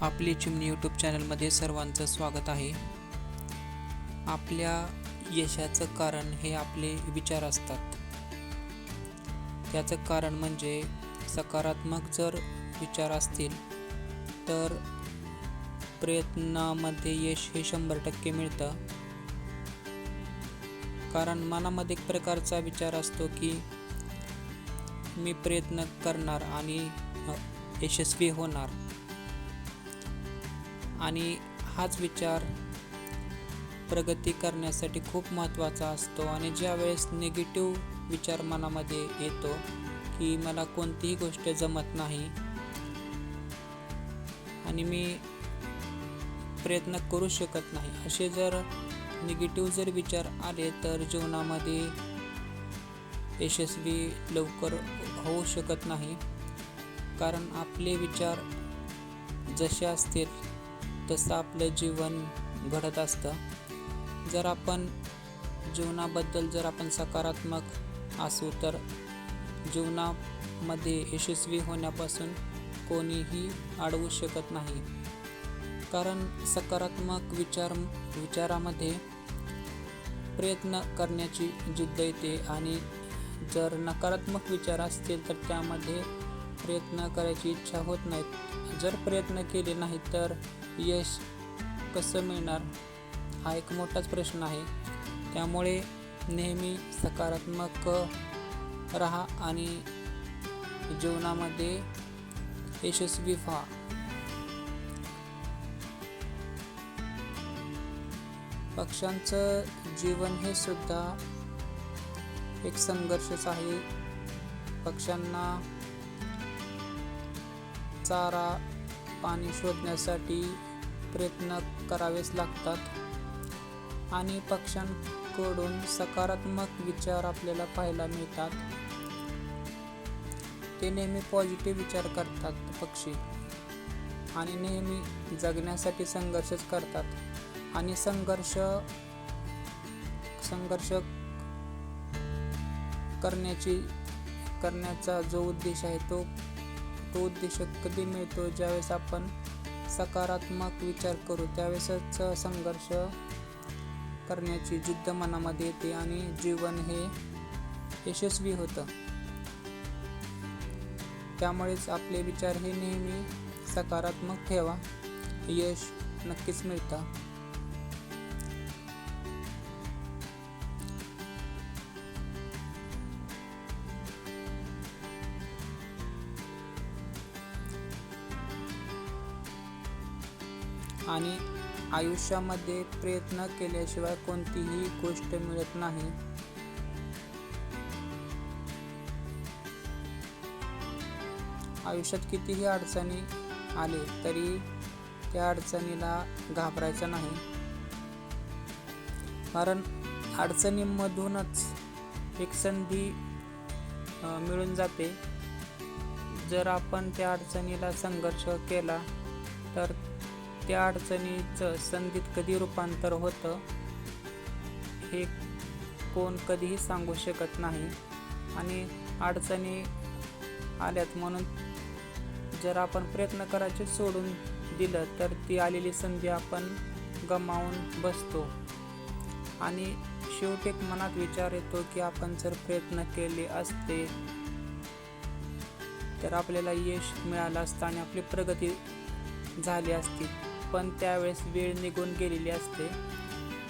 आपली चिमणी यूट्यूब चॅनलमध्ये सर्वांचं स्वागत आहे. आपल्या यशाचं कारण हे आपले विचार असतात. त्याचं कारण म्हणजे सकारात्मक जर विचार असतील तर प्रयत्नामध्ये यश हे शंभर टक्के मिळतं. कारण मनामध्ये एक प्रकारचा विचार असतो की मी प्रयत्न करणार आणि यशस्वी होणार. आणि हाच विचार प्रगती करण्यासाठी खूप महत्त्वाचा असतो. आणि ज्यावेळेस निगेटिव्ह विचार मनामध्ये येतो की मला कोणतीही गोष्ट जमत नाही आणि मी प्रयत्न करू शकत नाही असे जर निगेटिव्ह जर विचार आले तर जीवनामध्ये यशस्वी लवकर होऊ शकत नाही. कारण आपले विचार जसे असतील तसं आपलं जीवन घडत असतं. जर आपण जीवनाबद्दल जर आपण सकारात्मक असू तर जीवनामध्ये यशस्वी होण्यापासून कोणीही अडवू शकत नाही. कारण सकारात्मक विचार विचारामध्ये प्रयत्न करण्याची जिद्द येते आणि जर नकारात्मक विचार असतील तर त्यामध्ये प्रयत्न करायची इच्छा होत नाहीत. जर प्रयत्न केले नाही तर यश कसं मिळणार? हा एक मोठाच प्रश्न आहे. त्यामुळे नेहमी सकारात्मक राहा आणि जीवनामध्ये यशस्वी व्हा. पक्ष्यांचं जीवन हे सुद्धा एक संघर्षच आहे. पक्ष्यांना चारा पाणी शोधण्यासाठी प्रयत्न करावेच लागतात. आणि पक्ष्यांकडून सकारात्मक विचार आपल्याला पाहायला मिळतात. ते नेहमी पॉझिटिव्ह विचार करतात पक्षी. आणि नेहमी जगण्यासाठी संघर्षच करतात. आणि संघर्ष संघर्ष करण्याची करण्याचा जो उद्देश आहे तो तो उद्देश कधी मिळतो ज्यावेळेस आपण सकारात्मक विचार करू? त्यावेळेसच संघर्ष करण्याची जिद्द मनामध्ये येते आणि जीवन हे यशस्वी होतं. त्यामुळेच आपले विचार हे नेहमी सकारात्मक ठेवा. यश नक्कीच मिळतं. आणि आयुष्यामध्ये प्रयत्न केल्याशिवाय कोणतीही गोष्ट मिळत नाही. आयुष्यात कितीही अडचणी आले तरी त्या अडचणीला घाबरायचं नाही. कारण अडचणीमधूनच एक संधी मिळून जाते. जर आपण त्या अडचणीला संघर्ष केला तर त्या अडचणीचं संधीत कधी रूपांतर होतं हे कोण कधीही सांगू शकत नाही. आणि अडचणी आल्यात म्हणून जर आपण प्रयत्न करायचे सोडून दिलं तर ती आलेली संधी आपण गमावून बसतो. आणि शेवटी एक मनात विचार येतो की आपण जर प्रयत्न केले असते तर आपल्याला यश मिळालं असतं आणि आपली प्रगती झाली असती. पण त्यावेळेस वेळ निघून गेलेली असते.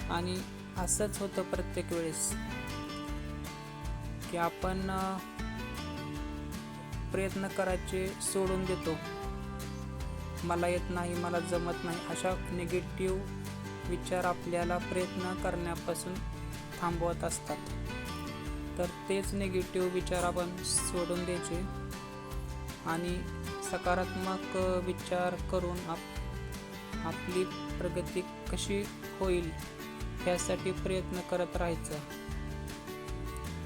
आणि असंच होतं प्रत्येक वेळेस की आपण प्रयत्न करायचे सोडून देतो. मला येत नाही मला जमत नाही अशा निगेटिव्ह विचार आपल्याला प्रयत्न करण्यापासून थांबवत असतात. तर तेच निगेटिव्ह विचार आपण सोडून द्यायचे आणि सकारात्मक विचार करून आप आपली प्रगती कशी होईल यासाठी प्रयत्न करत राहायचं.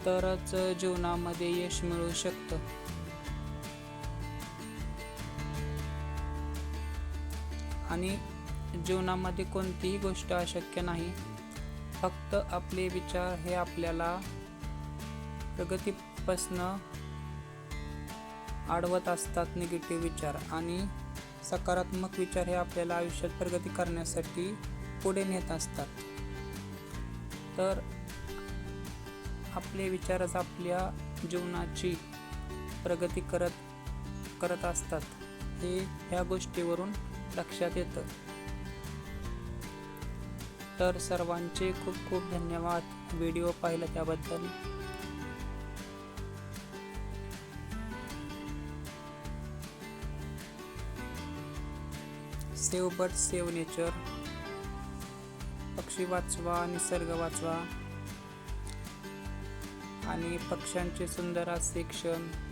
तरच जीवनामध्ये यश मिळू शकतं. आणि जीवनामध्ये कोणतीही गोष्ट अशक्य नाही. फक्त आपले विचार हे आपल्याला प्रगतीपासनं अडवत असतात निगेटिव्ह विचार. आणि सकारात्मक विचार हे आपल्याला आयुष्यात प्रगती करण्यासाठी पुढे नेत असतात. तर आपले विचारच आपल्या जीवनाची प्रगती करत करत असतात. हे ह्या गोष्टीवरून लक्षात येतं. तर सर्वांचे खूप खूप धन्यवाद. व्हिडिओ पाहिला त्याबद्दल. Save bird save nature. पक्षी वाचवा निसर्ग वाचवा. आणि पक्ष्यांचे सुंदर असे क्षण.